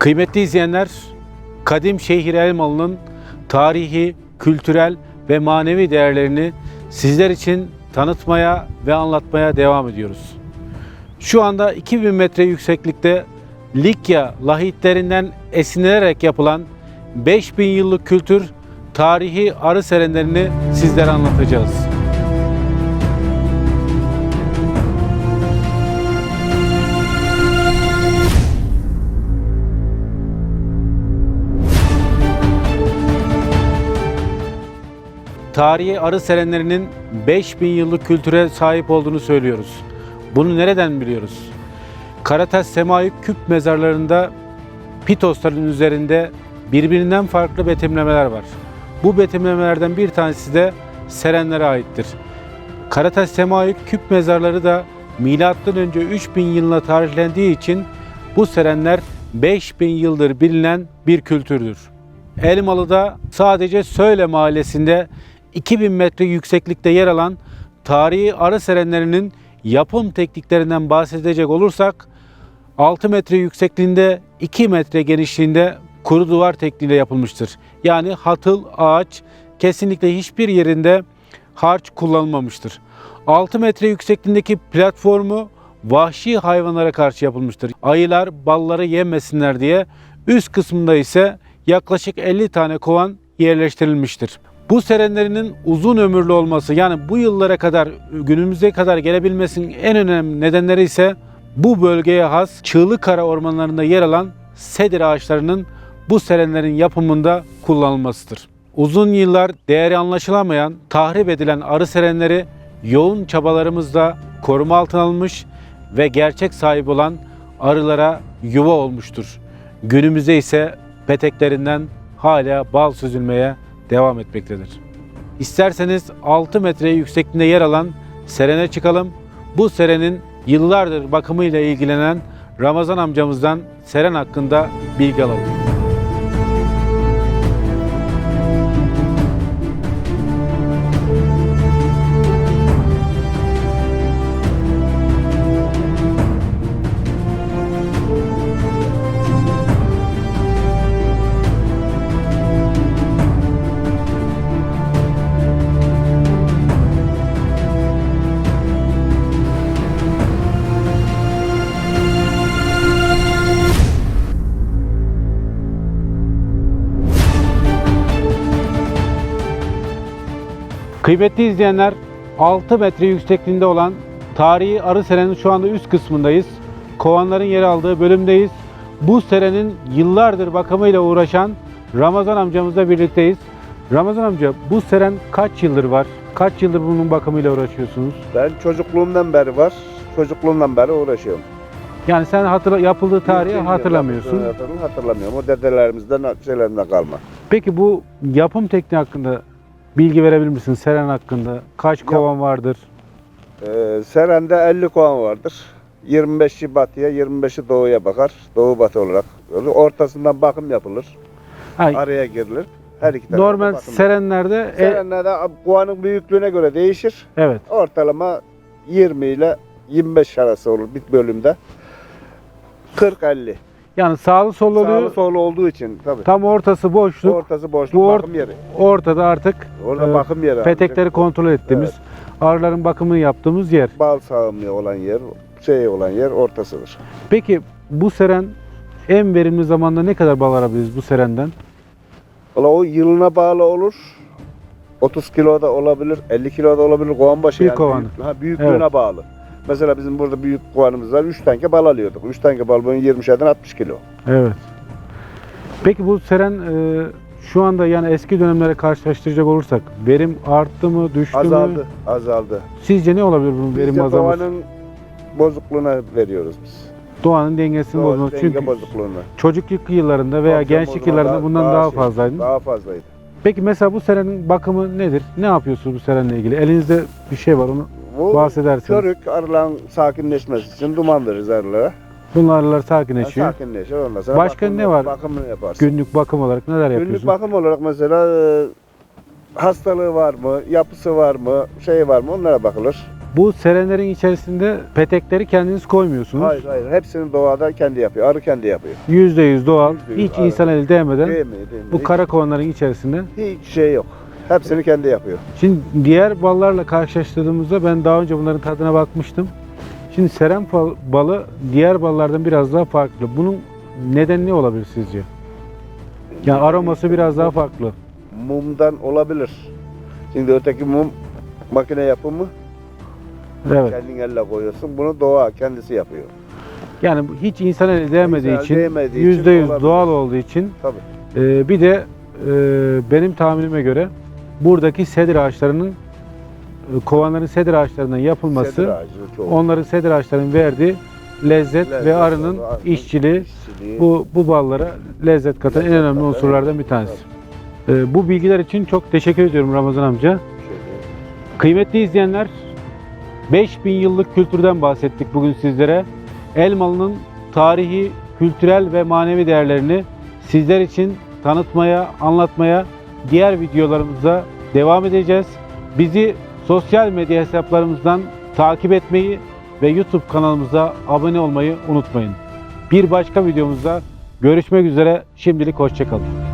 Kıymetli izleyenler, Kadim Şehir Elmalı'nın tarihi, kültürel ve manevi değerlerini sizler için tanıtmaya ve anlatmaya devam ediyoruz. Şu anda 2000 metre yükseklikte Likya lahitlerinden esinlenerek yapılan 5000 yıllık kültür, tarihi arı serenlerini sizlere anlatacağız. Tarihi arı serenlerinin 5000 yıllık kültüre sahip olduğunu söylüyoruz. Bunu nereden biliyoruz? Karataş Semaik küp mezarlarında pitosların üzerinde birbirinden farklı betimlemeler var. Bu betimlemelerden bir tanesi de serenlere aittir. Karataş Semaik küp mezarları da milattan önce 3000 yılına tarihlendiği için bu serenler 5000 yıldır bilinen bir kültürdür. Elmalı'da sadece Söyle mahallesinde 2000 metre yükseklikte yer alan tarihi arı serenlerinin yapım tekniklerinden bahsedecek olursak 6 metre yüksekliğinde 2 metre genişliğinde kuru duvar tekniğiyle yapılmıştır. Yani hatıl, ağaç kesinlikle hiçbir yerinde harç kullanılmamıştır. 6 metre yüksekliğindeki platformu vahşi hayvanlara karşı yapılmıştır. Ayılar balları yemesinler diye üst kısmında ise yaklaşık 50 tane kovan yerleştirilmiştir. Bu serenlerinin uzun ömürlü olması yani bu yıllara kadar günümüze kadar gelebilmesinin en önemli nedenleri ise bu bölgeye has Çığlıkara ormanlarında yer alan sedir ağaçlarının bu serenlerin yapımında kullanılmasıdır. Uzun yıllar değeri anlaşılamayan, tahrip edilen arı serenleri yoğun çabalarımızla koruma altına alınmış ve gerçek sahibi olan arılara yuva olmuştur. Günümüzde ise peteklerinden hala bal süzülmeye devam etmektedir. İsterseniz 6 metre yüksekliğinde yer alan serene çıkalım. Bu serenin yıllardır bakımıyla ilgilenen Ramazan amcamızdan seren hakkında bilgi alalım. Kıymetli izleyenler 6 metre yüksekliğinde olan tarihi arı serenin şu anda üst kısmındayız. Kovanların yer aldığı bölümdeyiz. Bu serenin yıllardır bakımıyla uğraşan Ramazan amcamızla birlikteyiz. Ramazan amca bu seren kaç yıldır var? Kaç yıldır bunun bakımıyla uğraşıyorsunuz? Ben çocukluğumdan beri var. Çocukluğumdan beri uğraşıyorum. Yani sen hatırla, yapıldığı tarihi Bilmiyorum, hatırlamıyorsun. Hatırlamıyorum. O dedelerimizden, şeylerimden kalma. Peki bu yapım tekniği hakkında bilgi verebilir misin? Seren hakkında kaç kovan vardır? Ee, Seren'de 50 kovan vardır. 25'i batıya, 25'i doğuya bakar. Doğu batı olarak. Ortasından bakım yapılır. Ha, Araya girilir. Her iki normal bakım. serenlerde e- Serenlerde kovanın büyüklüğüne göre değişir. evet. Ortalama 20 ile 25 arası olur bir bölümde. 40-50. Yani sağlı sollu oluyor. Sağlı sollu olduğu için tabii. Tam ortası boşluk. Ortası boşluk Bu or- bakım yeri. Ortada artık Orada e, bakım yeri. petekleri kontrol ettiğimiz, arıların bakımını yaptığımız yer. bal sağımlı olan yer, şey olan yer ortasıdır. Peki bu seren en verimli zamanda ne kadar bal alabiliriz bu serenden? Valla o yılına bağlı olur. 30 kilo da olabilir, 50 kilo da olabilir kovan başı Bir yani. kovan. Büyük, ha, büyüklüğüne Evet. bağlı. Mesela bizim burada büyük kovanımız var. 3 tanke bal alıyorduk. 3 tanke bal bunun 20'şerden 60 kilo. Evet. Peki bu seren e, şu anda yani eski dönemlere karşılaştıracak olursak verim arttı mı, düştü mü? Azaldı, azaldı. Sizce ne olabilir bunun Biz verim de azalması? kovanın bozukluğuna veriyoruz biz. Doğanın dengesini Doğru, bozmak. denge Çünkü bozukluğuna. çocukluk yıllarında veya Tabii gençlik o yıllarında bundan daha, şey, fazlaydı. Daha fazlaydı. Peki mesela bu serenin bakımı nedir? Ne yapıyorsunuz bu serenle ilgili? Elinizde bir şey var onu Bu bahsederseniz. körük arıların sakinleşmesi için duman veririz arılara. Bunlarla Yani sakinleşiyor. sakinleşir ondan sonra Başka bakımını- ne var? Bakımını yaparsın. Günlük bakım olarak neler Günlük yapıyorsun? bakım olarak mesela e, hastalığı var mı, yapısı var mı, şey var mı onlara bakılır. Bu serenlerin içerisinde petekleri kendiniz koymuyorsunuz. Hayır hayır. Hepsini doğada kendi yapıyor. Arı kendi yapıyor. %100 doğal, Yüzde yüz, hiç aynen. insan eli değmeden Değil mi? Değil mi? bu Hiç- kara kovanların içerisinde. hiç şey yok. Hepsini kendi yapıyor. Şimdi diğer ballarla karşılaştırdığımızda ben daha önce bunların tadına bakmıştım. Şimdi seren fal- balı diğer ballardan biraz daha farklı. Bunun nedeni ne olabilir sizce? Yani aroması biraz daha farklı. Mumdan olabilir. Şimdi öteki mum makine yapımı Evet. kendin elle koyuyorsun. Bunu doğa kendisi yapıyor. Yani hiç insan eli değmediği İnsan için, değmediği için %100 olabilir. doğal olduğu için Tabii. e, bir de e, benim tahminime göre buradaki sedir ağaçlarının e, kovanların sedir ağaçlarından yapılması Sedir ağacı onların sedir ağaçlarının verdiği lezzet, Lezzet, ve arının işçiliği işçiliği. bu bu ballara lezzet katan en Lezzet önemli katan, unsurlardan bir tanesi. E, bu bilgiler için çok teşekkür ediyorum Ramazan amca. Kıymetli izleyenler, 5000 yıllık kültürden bahsettik bugün sizlere. Elmalı'nın tarihi, kültürel ve manevi değerlerini sizler için tanıtmaya, anlatmaya diğer videolarımızda devam edeceğiz. Bizi sosyal medya hesaplarımızdan takip etmeyi ve YouTube kanalımıza abone olmayı unutmayın. Bir başka videomuzda görüşmek üzere. Şimdilik hoşçakalın.